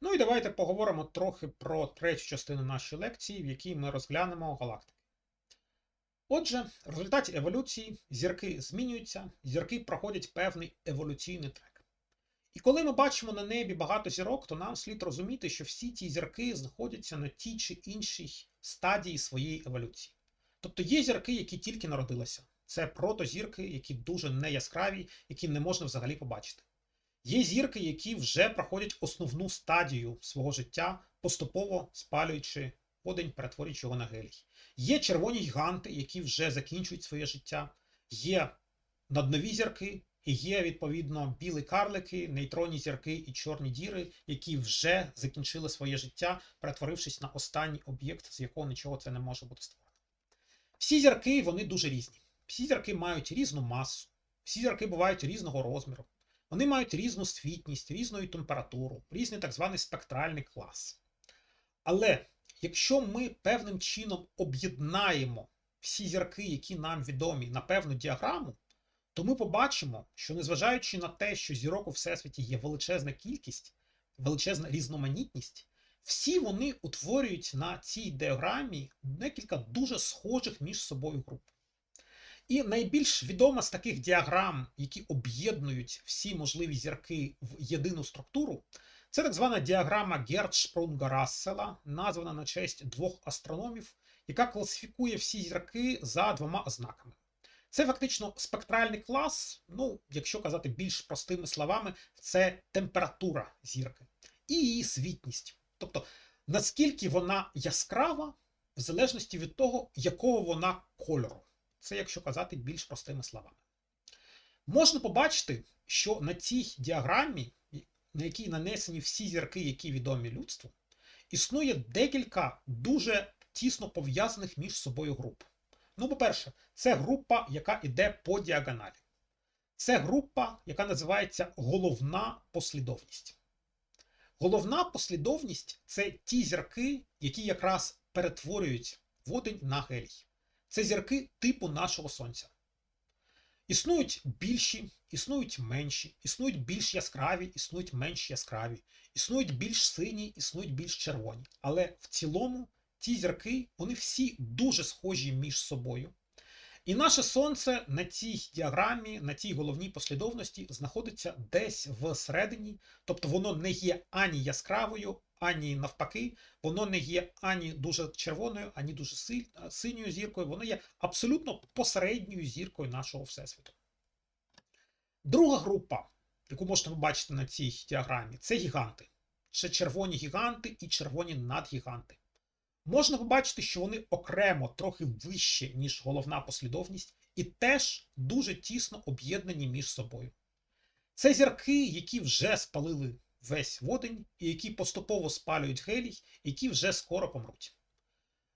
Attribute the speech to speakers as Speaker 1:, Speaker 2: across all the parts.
Speaker 1: Ну і давайте поговоримо трохи про третю частину нашої лекції, в якій ми розглянемо галактики. Отже, в результаті еволюції зірки змінюються, зірки проходять певний еволюційний трек. І коли ми бачимо на небі багато зірок, то нам слід розуміти, що всі ці зірки знаходяться на тій чи іншій стадії своєї еволюції. Тобто є зірки, які тільки народилися. Це протозірки, які дуже неяскраві, які не можна взагалі побачити. Є зірки, які вже проходять основну стадію свого життя, поступово спалюючи водень, перетворюючи його на гелій. Є червоні гіганти, які вже закінчують своє життя, є наднові зірки, і є, відповідно, білі карлики, нейтронні зірки і чорні діри, які вже закінчили своє життя, перетворившись на останній об'єкт, з якого нічого це не може бути створено. Всі зірки вони дуже різні. Всі зірки мають різну масу, всі зірки бувають різного розміру. Вони мають різну світність, різну температуру, різний так званий спектральний клас. Але якщо ми певним чином об'єднаємо всі зірки, які нам відомі, на певну діаграму, то ми побачимо, що незважаючи на те, що зірок у всесвіті є величезна кількість, величезна різноманітність, всі вони утворюють на цій діаграмі декілька дуже схожих між собою груп. І найбільш відома з таких діаграм, які об'єднують всі можливі зірки в єдину структуру, це так звана діаграма Герцшпрунга Рассела, названа на честь двох астрономів, яка класифікує всі зірки за двома ознаками. Це фактично спектральний клас, ну, якщо казати більш простими словами, це температура зірки і її світність. Тобто, наскільки вона яскрава, в залежності від того, якого вона кольору. Це якщо казати більш простими словами. Можна побачити, що на цій діаграмі, на якій нанесені всі зірки, які відомі людству, існує декілька дуже тісно пов'язаних між собою груп. Ну, по-перше, це група, яка йде по діагоналі. Це група, яка називається головна послідовність. Головна послідовність це ті зірки, які якраз перетворюють водень на гелій. Це зірки типу нашого Сонця. Існують більші, існують менші, існують більш яскраві, існують менш яскраві, існують більш сині, існують більш червоні. Але в цілому ці зірки вони всі дуже схожі між собою. І наше сонце на цій діаграмі, на цій головній послідовності знаходиться десь всередині, тобто воно не є ані яскравою, ані навпаки, воно не є ані дуже червоною, ані дуже синьою зіркою, воно є абсолютно посередньою зіркою нашого Всесвіту. Друга група, яку можна побачити на цій діаграмі, це гіганти. Це червоні гіганти і червоні надгіганти. Можна побачити, що вони окремо трохи вище, ніж головна послідовність, і теж дуже тісно об'єднані між собою. Це зірки, які вже спалили весь водень, і які поступово спалюють гелій, які вже скоро помруть.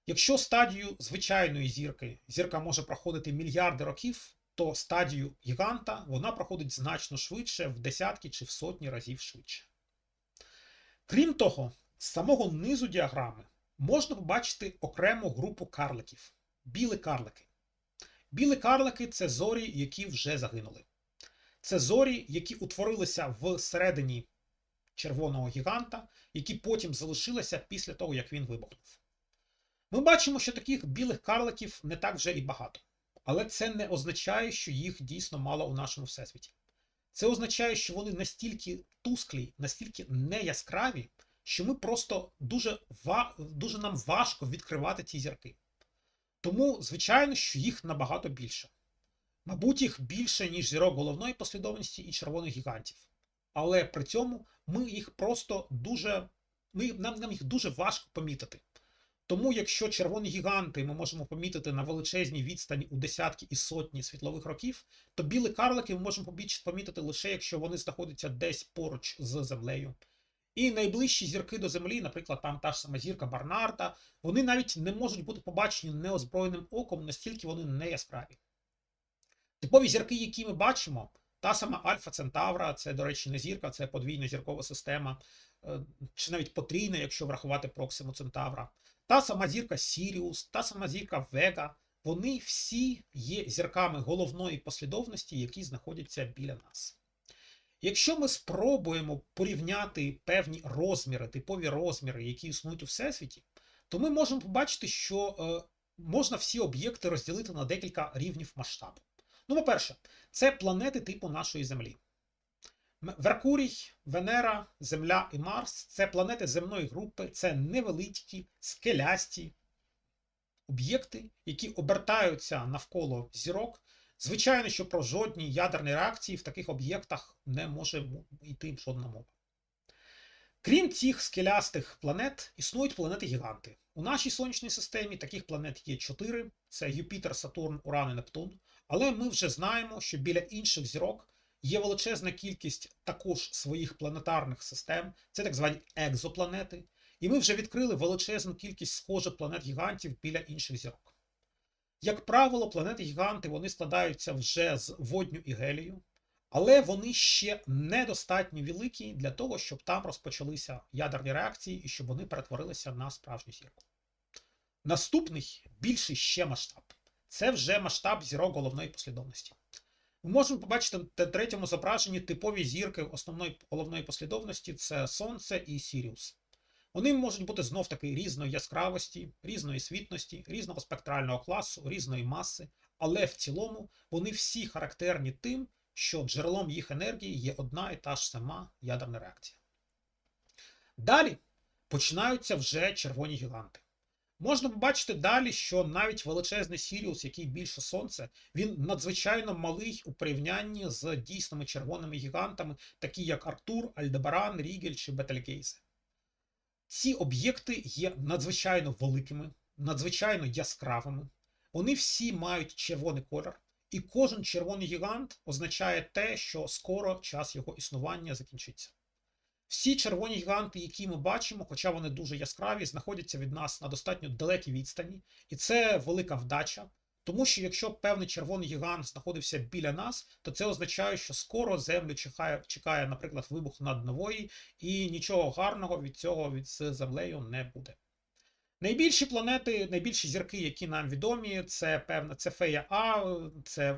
Speaker 1: Якщо стадію звичайної зірки зірка може проходити мільярди років, то стадію гіганта вона проходить значно швидше, в десятки чи в сотні разів швидше. Крім того, з самого низу діаграми можна побачити окрему групу карликів білі карлики. Білі карлики це зорі, які вже загинули. Це зорі, які утворилися всередині червоного гіганта, які потім залишилися після того, як він вибухнув. Ми бачимо, що таких білих карликів не так вже і багато. Але це не означає, що їх дійсно мало у нашому всесвіті. Це означає, що вони настільки тусклі, настільки неяскраві, що ми просто дуже дуже нам важко відкривати ці зірки. Тому, звичайно, що їх набагато більше. Мабуть, їх більше, ніж зірок головної послідовності і червоних гігантів. Але при цьому ми їх просто дуже. Ми, Нам нам їх дуже важко помітити. Тому, якщо червоні гіганти ми можемо помітити на величезній відстані у десятки і сотні світлових років, то білі карлики ми можемо помітити лише якщо вони знаходяться десь поруч з землею. І найближчі зірки до Землі, наприклад, там та ж сама зірка Барнарда, вони навіть не можуть бути побачені неозброєним оком, настільки вони не яскраві. Типові зірки, які ми бачимо, та сама Альфа Центавра, це, до речі, не зірка, це подвійна зіркова система, е, чи навіть потрійна, якщо врахувати Проксиму Центавра. Та сама зірка Сіріус, та сама зірка Вега, вони всі є зірками головної послідовності, які знаходяться біля нас. Якщо ми спробуємо порівняти певні розміри, типові розміри, які існують у всесвіті, то ми можемо побачити, що е, можна всі об'єкти розділити на декілька рівнів масштабу. Ну, по-перше, це планети типу нашої Землі. Меркурій, Венера, Земля і Марс це планети земної групи, це невеличкі, скелясті об'єкти, які обертаються навколо зірок. Звичайно, що про жодні ядерні реакції в таких об'єктах не може йти жодна мова. Крім цих скелястих планет, існують планети-гіганти. У нашій сонячній системі таких планет є чотири: це Юпітер, Сатурн, Уран і Нептун. Але ми вже знаємо, що біля інших зірок є величезна кількість також своїх планетарних систем, це так звані екзопланети. І ми вже відкрили величезну кількість схожих планет-гігантів біля інших зірок. Як правило, планети-гіганти вони складаються вже з водню і гелію, але вони ще недостатньо великі для того, щоб там розпочалися ядерні реакції і щоб вони перетворилися на справжню зірку. Наступний більший ще масштаб це вже масштаб зірок головної послідовності. Ми можемо побачити на третьому зображенні типові зірки основної головної послідовності це Сонце і Сіріус. Вони можуть бути знов таки різної яскравості, різної світності, різного спектрального класу, різної маси, але в цілому вони всі характерні тим, що джерелом їх енергії є одна і та ж сама ядерна реакція. Далі починаються вже червоні гіганти. Можна побачити далі, що навіть величезний Сіріус, який більше сонце, він надзвичайно малий у порівнянні з дійсними червоними гігантами, такі як Артур, Альдебаран, Рігель чи Бетельгейзе. Ці об'єкти є надзвичайно великими, надзвичайно яскравими. Вони всі мають червоний колір, і кожен червоний гігант означає те, що скоро час його існування закінчиться. Всі червоні гіганти, які ми бачимо, хоча вони дуже яскраві, знаходяться від нас на достатньо далекій відстані, і це велика вдача. Тому що якщо певний червоний гігант знаходився біля нас, то це означає, що скоро Землю чекає, чекає, наприклад, вибух наднової, і нічого гарного від цього від з землею не буде. Найбільші планети, найбільші зірки, які нам відомі, це певна це Фея А, це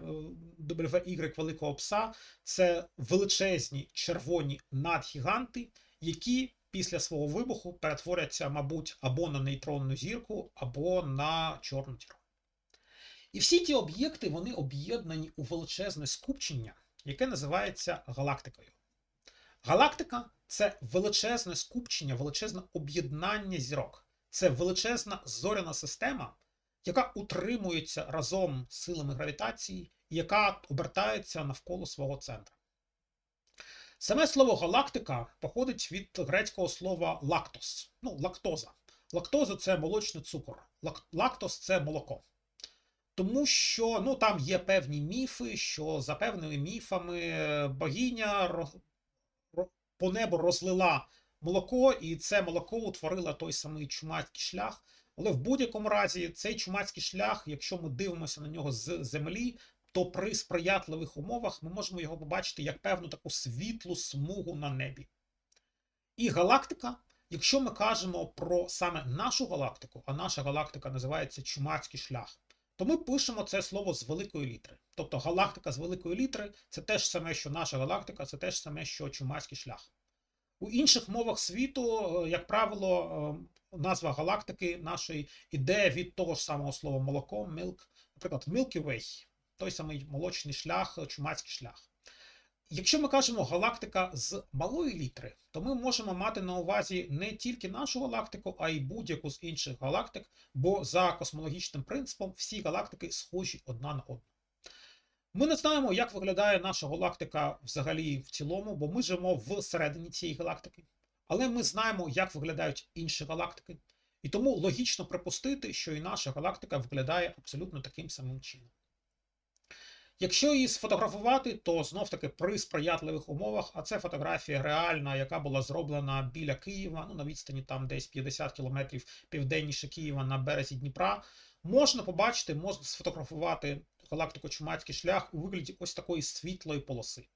Speaker 1: WY Великого Пса, це величезні червоні надгіганти, які після свого вибуху перетворяться, мабуть, або на нейтронну зірку, або на чорну дірку. І всі ті об'єкти вони об'єднані у величезне скупчення, яке називається галактикою. Галактика це величезне скупчення, величезне об'єднання зірок. Це величезна зоряна система, яка утримується разом з силами гравітації, і яка обертається навколо свого центра. Саме слово галактика походить від грецького слова лактос, ну, лактоза. Лактоза це молочний цукор, лактос це молоко. Тому що ну, там є певні міфи, що за певними міфами богиня по небу розлила молоко, і це молоко утворило той самий чумацький шлях. Але в будь-якому разі цей чумацький шлях, якщо ми дивимося на нього з землі, то при сприятливих умовах ми можемо його побачити як певну таку світлу смугу на небі. І галактика, якщо ми кажемо про саме нашу галактику, а наша галактика називається Чумацький шлях, то ми пишемо це слово з великої літери. Тобто галактика з великої літери це теж саме, що наша галактика, це теж саме, що Чумацький шлях. У інших мовах світу, як правило, назва галактики нашої іде від того ж самого слова молоко, milk, наприклад, Milky Way, той самий молочний шлях, чумацький шлях. Якщо ми кажемо галактика з малої літери, то ми можемо мати на увазі не тільки нашу галактику, а й будь-яку з інших галактик, бо за космологічним принципом всі галактики схожі одна на одну. Ми не знаємо, як виглядає наша галактика взагалі в цілому, бо ми живемо всередині цієї галактики. Але ми знаємо, як виглядають інші галактики. І тому логічно припустити, що і наша галактика виглядає абсолютно таким самим чином. Якщо її сфотографувати, то знов-таки при сприятливих умовах, а це фотографія реальна, яка була зроблена біля Києва, ну на відстані там десь 50 кілометрів південніше Києва на березі Дніпра, можна побачити, можна сфотографувати галактику Чумацький шлях у вигляді ось такої світлої полоси.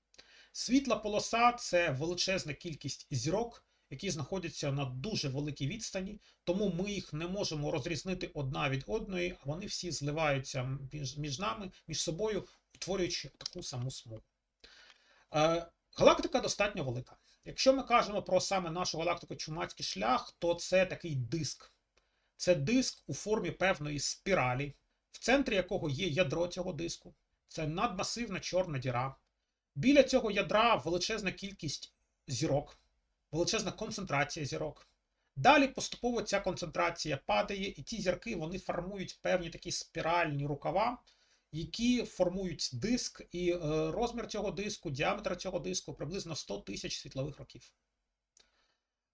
Speaker 1: Світла полоса це величезна кількість зірок, які знаходяться на дуже великій відстані, тому ми їх не можемо розрізнити одна від одної, а вони всі зливаються між, між нами, між собою, утворюючи таку саму смугу. Е, Галактика достатньо велика. Якщо ми кажемо про саме нашу галактику Чумацький шлях, то це такий диск. Це диск у формі певної спіралі, в центрі якого є ядро цього диску. Це надмасивна чорна діра. Біля цього ядра величезна кількість зірок, величезна концентрація зірок. Далі поступово ця концентрація падає, і ті зірки вони формують певні такі спіральні рукава, які формують диск, і е, розмір цього диску, діаметр цього диску приблизно 100 тисяч світлових років.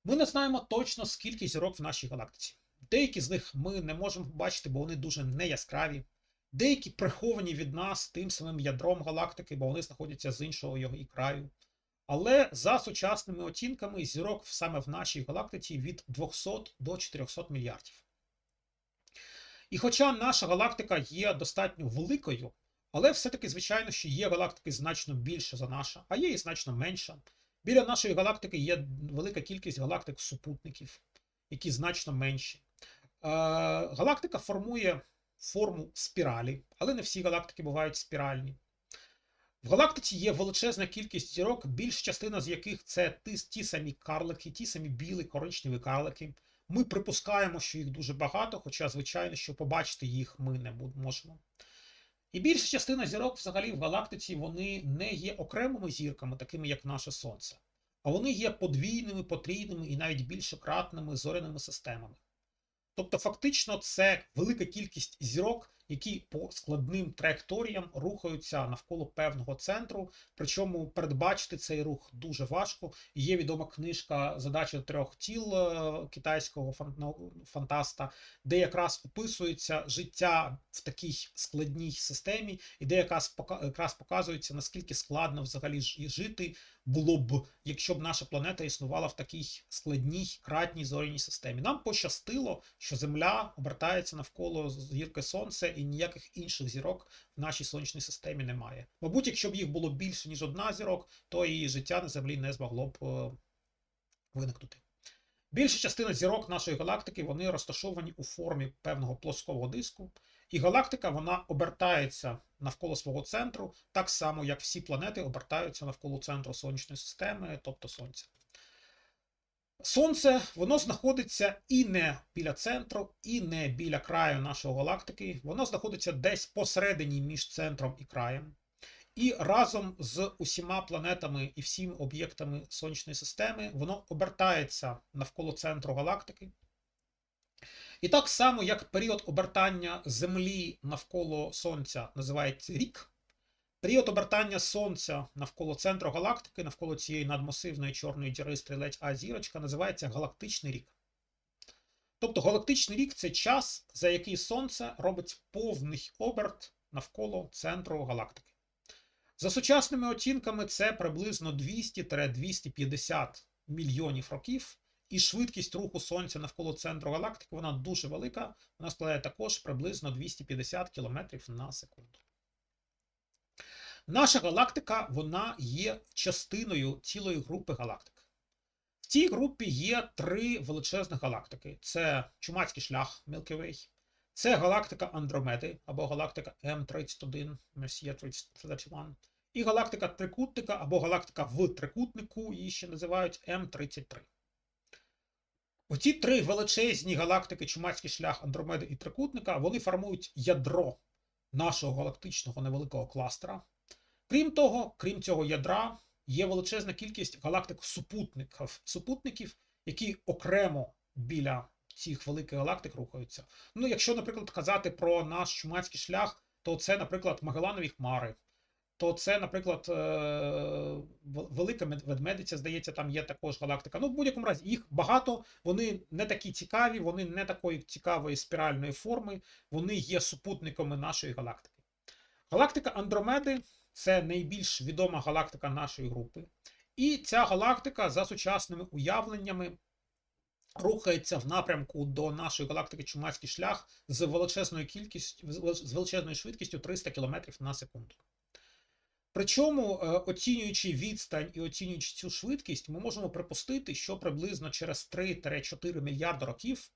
Speaker 1: Ми не знаємо точно, скільки зірок в нашій галактиці. Деякі з них ми не можемо побачити, бо вони дуже неяскраві. Деякі приховані від нас тим самим ядром галактики, бо вони знаходяться з іншого його і краю. Але за сучасними оцінками зірок саме в нашій галактиці від 200 до 400 мільярдів. І хоча наша галактика є достатньо великою, але все-таки, звичайно, що є галактики значно більше за наша, а є і значно менша. Біля нашої галактики є велика кількість галактик-супутників, які значно менші. Е, Галактика формує форму спіралі, але не всі галактики бувають спіральні. В галактиці є величезна кількість зірок, більш частина з яких це ті самі карлики, ті самі білі, коричневі карлики. Ми припускаємо, що їх дуже багато, хоча, звичайно, що побачити їх ми не можемо. І більша частина зірок взагалі в галактиці вони не є окремими зірками, такими як наше Сонце, а вони є подвійними, потрійними і навіть більшократними зоряними системами. Тобто, фактично, це велика кількість зірок, які по складним траєкторіям рухаються навколо певного центру. Причому передбачити цей рух дуже важко. Є відома книжка Задача трьох тіл е, китайського фантаста, де якраз описується життя в такій складній системі, і де якраз показується наскільки складно взагалі жити було б, якщо б наша планета існувала в такій складній кратній зоряній системі. Нам пощастило, що Земля обертається навколо зірки Сонця, і ніяких інших зірок в нашій сонячній системі немає. Мабуть, якщо б їх було більше, ніж одна зірок, то і життя на Землі не змогло б е, виникнути. Більша частина зірок нашої галактики вони розташовані у формі певного плоского диску, і галактика вона обертається навколо свого центру, так само, як всі планети обертаються навколо центру сонячної системи, тобто Сонця. Сонце воно знаходиться і не біля центру, і не біля краю нашої галактики. Воно знаходиться десь посередині між центром і краєм. І разом з усіма планетами і всіми об'єктами сонячної системи воно обертається навколо центру галактики. І так само, як період обертання Землі навколо Сонця називається рік, період обертання Сонця навколо центру галактики, навколо цієї надмасивної чорної діри стрілець А зірочка, називається галактичний рік. Тобто галактичний рік це час, за який Сонце робить повний оберт навколо центру галактики. За сучасними оцінками, це приблизно 200-250 мільйонів років. І швидкість руху Сонця навколо центру галактики вона дуже велика. Вона складає також приблизно 250 км на секунду. Наша галактика вона є частиною цілої групи галактик. В цій групі є три величезних галактики: це Чумацький шлях Milky Way, це галактика Андромеди або галактика М31 Messier 31, і галактика Трикутника або галактика в трикутнику, її ще називають М33. Оці три величезні галактики, Чумацький шлях Андромеди і Трикутника, вони формують ядро нашого галактичного невеликого кластера. Крім того, крім цього ядра, є величезна кількість галактик-супутників, супутників, які окремо біля цих великих галактик рухаються. Ну, якщо, наприклад, казати про наш чумацький шлях, то це, наприклад, Магеланові хмари то це, наприклад, е, велика ведмедиця, здається, там є також галактика. Ну, в будь-якому разі, їх багато, вони не такі цікаві, вони не такої цікавої спіральної форми, вони є супутниками нашої галактики. Галактика Андромеди це найбільш відома галактика нашої групи. І ця галактика за сучасними уявленнями. Рухається в напрямку до нашої галактики Чумацький шлях з величезною кількістю з величезною швидкістю 300 км на секунду. Причому, е, оцінюючи відстань і оцінюючи цю швидкість, ми можемо припустити, що приблизно через 3-4 мільярди років,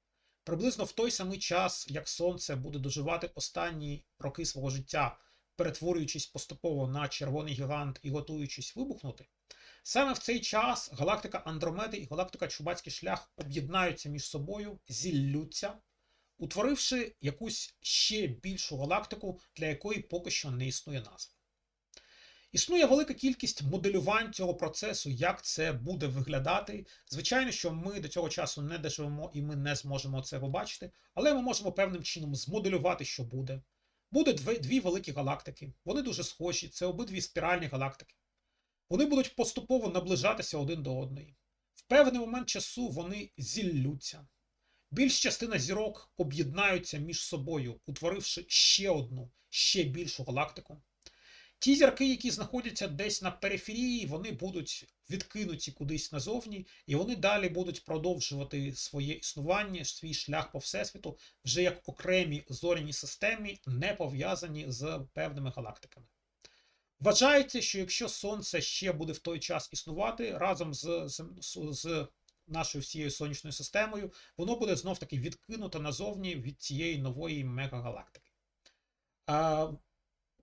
Speaker 1: приблизно в той самий час, як Сонце буде доживати останні роки свого життя, перетворюючись поступово на червоний гігант і готуючись вибухнути, Саме в цей час галактика Андромеди і галактика Чубацький шлях об'єднаються між собою, зіллються, утворивши якусь ще більшу галактику, для якої поки що не існує назви. Існує велика кількість моделювань цього процесу, як це буде виглядати. Звичайно, що ми до цього часу не доживемо і ми не зможемо це побачити, але ми можемо певним чином змоделювати, що буде. Буде дві, дві великі галактики. Вони дуже схожі, це обидві спіральні галактики. Вони будуть поступово наближатися один до одної. В певний момент часу вони зіллються. Більш частина зірок об'єднаються між собою, утворивши ще одну, ще більшу галактику. Ті зірки, які знаходяться десь на периферії, вони будуть відкинуті кудись назовні, і вони далі будуть продовжувати своє існування, свій шлях по всесвіту, вже як окремі зоряні системи, не пов'язані з певними галактиками. Вважається, що якщо Сонце ще буде в той час існувати разом з, з, з нашою всією сонячною системою, воно буде знов таки відкинуто назовні від цієї нової мегагалактики.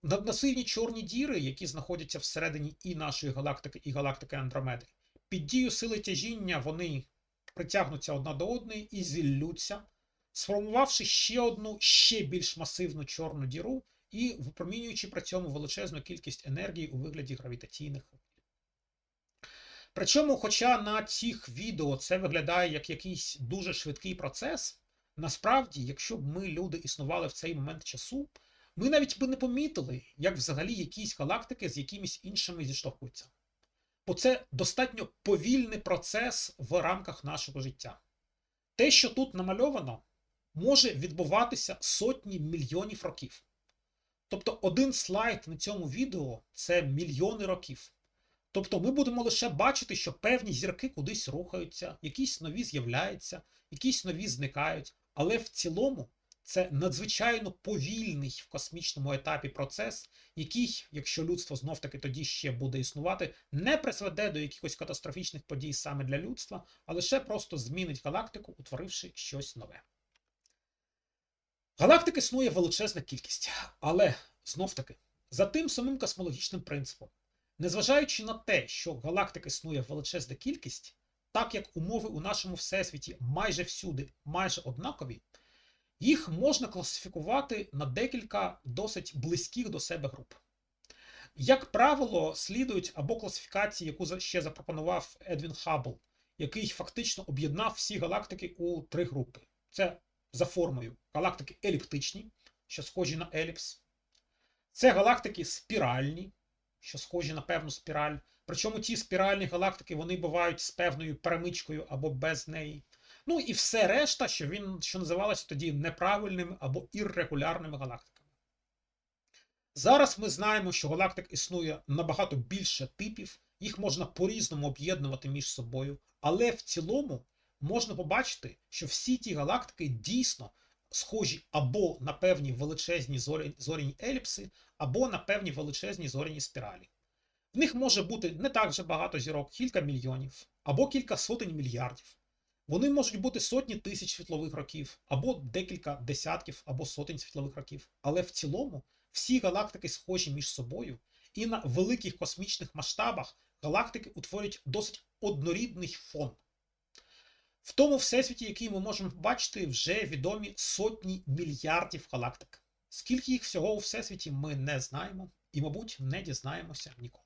Speaker 1: Наднасильні чорні діри, які знаходяться всередині і нашої галактики, і галактики Андромеди, під дією сили тяжіння вони притягнуться одна до одної і зіллються, сформувавши ще одну ще більш масивну чорну діру і випромінюючи при цьому величезну кількість енергії у вигляді гравітаційних. Причому, хоча на цих відео це виглядає як якийсь дуже швидкий процес, насправді, якщо б ми, люди, існували в цей момент часу, ми навіть би не помітили, як взагалі якісь галактики з якимись іншими зіштовхуються. Бо це достатньо повільний процес в рамках нашого життя. Те, що тут намальовано, може відбуватися сотні мільйонів років. Тобто один слайд на цьому відео це мільйони років. Тобто ми будемо лише бачити, що певні зірки кудись рухаються, якісь нові з'являються, якісь нові зникають, але в цілому це надзвичайно повільний в космічному етапі процес, який, якщо людство знов таки тоді ще буде існувати, не призведе до якихось катастрофічних подій саме для людства, а лише просто змінить галактику, утворивши щось нове. Галактик існує величезна кількість, але знов таки, за тим самим космологічним принципом, незважаючи на те, що галактик існує величезна кількість, так як умови у нашому всесвіті майже всюди майже однакові, їх можна класифікувати на декілька досить близьких до себе груп. Як правило, слідують або класифікації, яку ще запропонував Едвін Хаббл, який фактично об'єднав всі галактики у три групи. Це за формою галактики еліптичні, що схожі на еліпс. Це галактики спіральні, що схожі на певну спіраль. Причому ті спіральні галактики вони бувають з певною перемичкою або без неї. Ну і все решта, що він, що називалося тоді неправильними або іррегулярними галактиками. Зараз ми знаємо, що галактик існує набагато більше типів, їх можна по-різному об'єднувати між собою, але в цілому можна побачити, що всі ті галактики дійсно схожі або на певні величезні зоряні еліпси, або на певні величезні зоряні спіралі. В них може бути не так вже багато зірок, кілька мільйонів, або кілька сотень мільярдів. Вони можуть бути сотні тисяч світлових років, або декілька десятків або сотень світлових років. Але в цілому всі галактики схожі між собою, і на великих космічних масштабах галактики утворюють досить однорідний фон. В тому всесвіті, який ми можемо побачити, вже відомі сотні мільярдів галактик. Скільки їх всього у всесвіті ми не знаємо і, мабуть, не дізнаємося ніколи.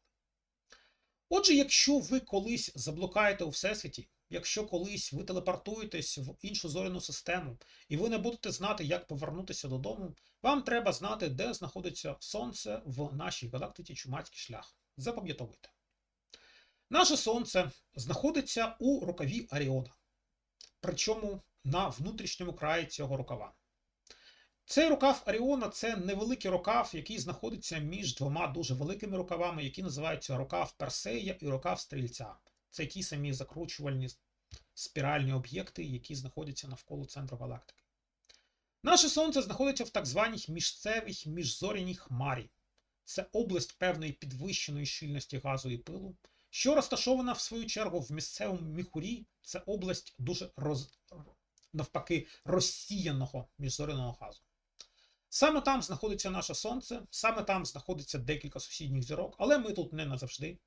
Speaker 1: Отже, якщо ви колись заблукаєте у всесвіті, якщо колись ви телепортуєтесь в іншу зоряну систему, і ви не будете знати, як повернутися додому, вам треба знати, де знаходиться Сонце в нашій галактиці Чумацький шлях. Запам'ятовуйте. Наше Сонце знаходиться у рукаві Аріона, причому на внутрішньому краї цього рукава. Цей рукав Аріона це невеликий рукав, який знаходиться між двома дуже великими рукавами, які називаються рукав Персея і рукав Стрільця. Це ті самі закручувальні спіральні об'єкти, які знаходяться навколо центру галактики. Наше Сонце знаходиться в так званій міжцевій міжзоряній хмарі. Це область певної підвищеної щільності газу і пилу, що розташована, в свою чергу, в місцевому міхурі. Це область дуже роз... навпаки розсіяного міжзоряного газу. Саме там знаходиться наше Сонце, саме там знаходиться декілька сусідніх зірок, але ми тут не назавжди.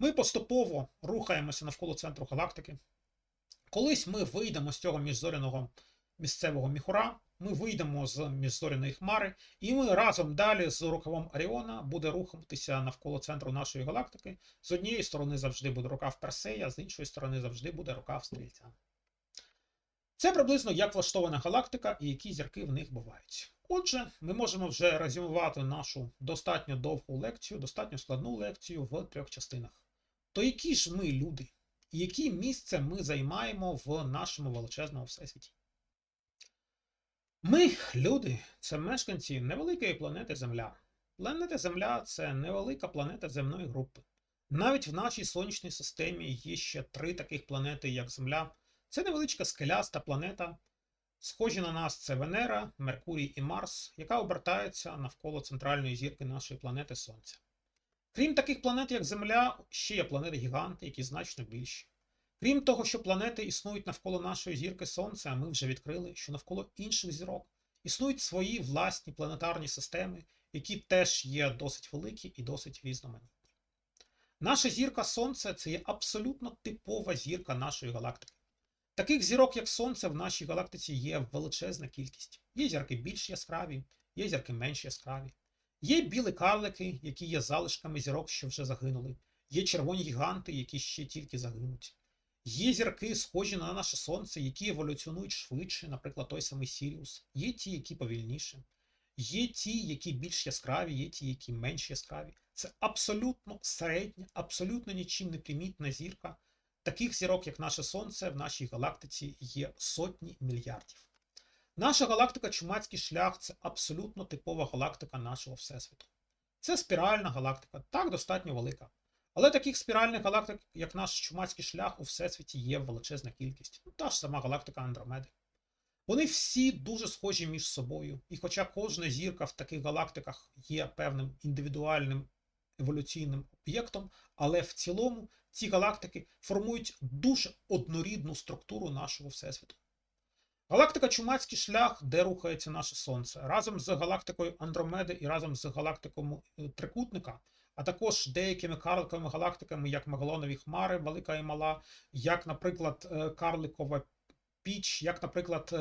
Speaker 1: Ми поступово рухаємося навколо центру галактики. Колись ми вийдемо з цього міжзоряного місцевого міхура, ми вийдемо з міжзоряної хмари, і ми разом далі з рукавом Аріона буде рухатися навколо центру нашої галактики. З однієї сторони завжди буде рукав Персея, з іншої сторони завжди буде рукав Стрільця. Це приблизно як влаштована галактика і які зірки в них бувають. Отже, ми можемо вже резюмувати нашу достатньо довгу лекцію, достатньо складну лекцію в трьох частинах. То які ж ми люди, яке місце ми займаємо в нашому величезному всесвіті? Ми, люди, це мешканці невеликої планети Земля. Планета Земля це невелика планета земної групи. Навіть в нашій сонячній системі є ще три таких планети, як Земля. Це невеличка скеляста планета. Схожі на нас це Венера, Меркурій і Марс, яка обертається навколо центральної зірки нашої планети Сонця. Крім таких планет, як Земля, ще є планети-гіганти, які значно більші. Крім того, що планети існують навколо нашої зірки Сонця, ми вже відкрили, що навколо інших зірок існують свої власні планетарні системи, які теж є досить великі і досить різноманітні. Наша зірка Сонце це є абсолютно типова зірка нашої галактики. Таких зірок, як Сонце, в нашій галактиці є величезна кількість. Є зірки більш яскраві, є зірки менш яскраві. Є білі карлики, які є залишками зірок, що вже загинули. Є червоні гіганти, які ще тільки загинуть. Є зірки, схожі на наше сонце, які еволюціонують швидше, наприклад, той самий Сіріус. Є ті, які повільніше. Є ті, які більш яскраві, є ті, які менш яскраві. Це абсолютно середня, абсолютно нічим не примітна зірка. Таких зірок, як наше Сонце, в нашій галактиці є сотні мільярдів. Наша галактика Чумацький шлях це абсолютно типова галактика нашого Всесвіту. Це спіральна галактика, так достатньо велика. Але таких спіральних галактик, як наш чумацький шлях, у Всесвіті є величезна кількість. Ну, та ж сама галактика Андромеди. Вони всі дуже схожі між собою, і хоча кожна зірка в таких галактиках є певним індивідуальним еволюційним об'єктом, але в цілому ці галактики формують дуже однорідну структуру нашого Всесвіту. Галактика Чумацький шлях, де рухається наше Сонце, разом з галактикою Андромеди і разом з галактикою Трикутника, а також деякими карликовими галактиками, як Мегалонові Хмари, Велика і Мала, як, наприклад, Карликова Піч, як, наприклад,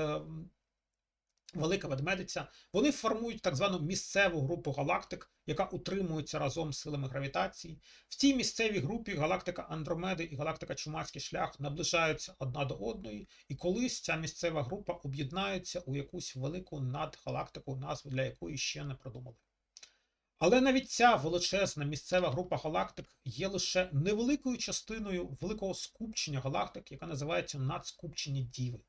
Speaker 1: Велика Ведмедиця, вони формують так звану місцеву групу галактик, яка утримується разом з силами гравітації. В цій місцевій групі галактика Андромеди і галактика Чумацький шлях наближаються одна до одної, і колись ця місцева група об'єднається у якусь велику надгалактику, назву для якої ще не продумали. Але навіть ця величезна місцева група галактик є лише невеликою частиною великого скупчення галактик, яка називається надскупчення Діви.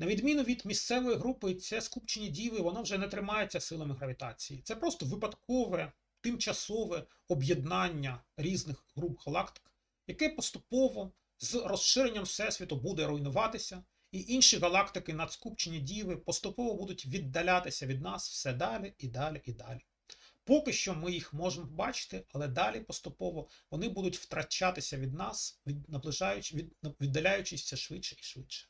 Speaker 1: На відміну від місцевої групи, це скупчення Діви, воно вже не тримається силами гравітації. Це просто випадкове, тимчасове об'єднання різних груп галактик, яке поступово з розширенням Всесвіту буде руйнуватися, і інші галактики надскупчення Діви поступово будуть віддалятися від нас все далі і далі і далі. Поки що ми їх можемо бачити, але далі поступово вони будуть втрачатися від нас, від, наближаючи, від, віддаляючись все швидше і швидше.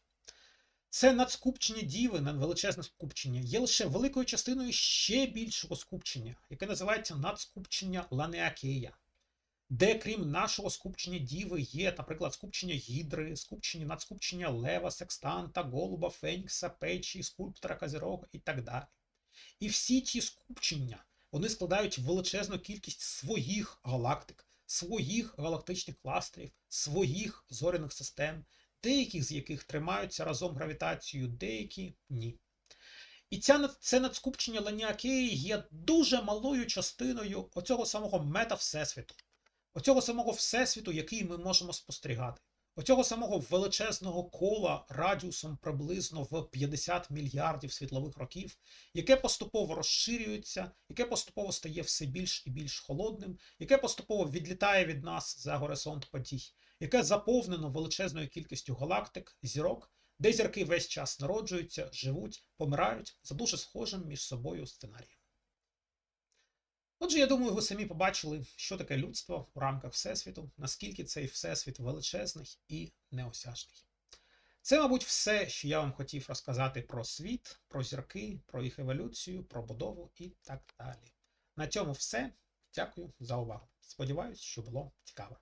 Speaker 1: Це надскупчення діви, величезне скупчення, є лише великою частиною ще більшого скупчення, яке називається надскупчення Ланеакея, де, крім нашого скупчення діви, є, наприклад, скупчення гідри, скупчення, надскупчення лева, секстанта, голуба, фенікса, печі, скульптора, казірога і так далі. І всі ці скупчення вони складають величезну кількість своїх галактик, своїх галактичних кластерів, своїх зоряних систем, деякі з яких тримаються разом гравітацією, деякі ні. І ця, це надскупчення Леніакеї є дуже малою частиною оцього самого мета-всесвіту, оцього самого всесвіту, який ми можемо спостерігати. Оцього самого величезного кола радіусом приблизно в 50 мільярдів світлових років, яке поступово розширюється, яке поступово стає все більш і більш холодним, яке поступово відлітає від нас за горизонт подій, яке заповнено величезною кількістю галактик, зірок, де зірки весь час народжуються, живуть, помирають за дуже схожим між собою сценарієм. Отже, я думаю, ви самі побачили, що таке людство в рамках Всесвіту, наскільки цей Всесвіт величезний і неосяжний. Це, мабуть, все, що я вам хотів розказати про світ, про зірки, про їх еволюцію, про будову і так далі. На цьому все. Дякую за увагу. Сподіваюсь, що було цікаво.